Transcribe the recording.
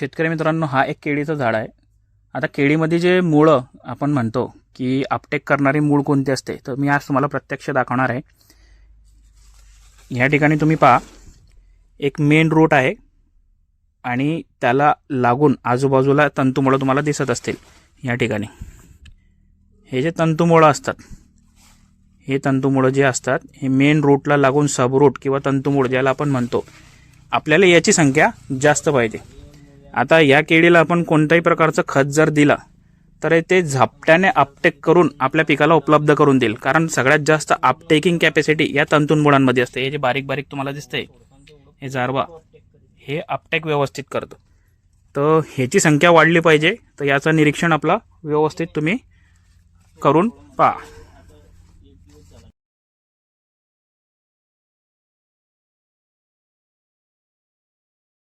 शेतकरी मित्रांनो हा एक केळीचं झाड आहे. आता केळीमध्ये जे मुळं आपण म्हणतो की आपटेक करणारी मूळ कोणती असते तर मी आज तुम्हाला प्रत्यक्ष दाखवणार आहे. ह्या ठिकाणी तुम्ही पहा एक मेन रूट आहे आणि त्याला लागून आजूबाजूला तंतुमुळं तुम्हाला दिसत असतील या ठिकाणी. हे जे तंतुमुळं असतात हे तंतुमुळं जे असतात हे मेन रूटला लागून सबरूट किंवा तंतुमूळ ज्याला आपण म्हणतो आपल्याला याची संख्या जास्त पाहिजे. आता या केळीला आपण कोणत्याही प्रकारचं खत जर दिला तर ते झापट्याने आपटेक करून आपल्या पिकाला उपलब्ध करून देईल. कारण सगळ्यात जास्त आपटेकिंग कॅपॅसिटी या तंतुंबुळांमध्ये असते. हे जे बारीक बारीक तुम्हाला दिसतंय हे जारवा हे आपटेक व्यवस्थित करतं. तर ह्याची संख्या वाढली पाहिजे. तर याचं निरीक्षण आपलं व्यवस्थित तुम्ही करून पहा.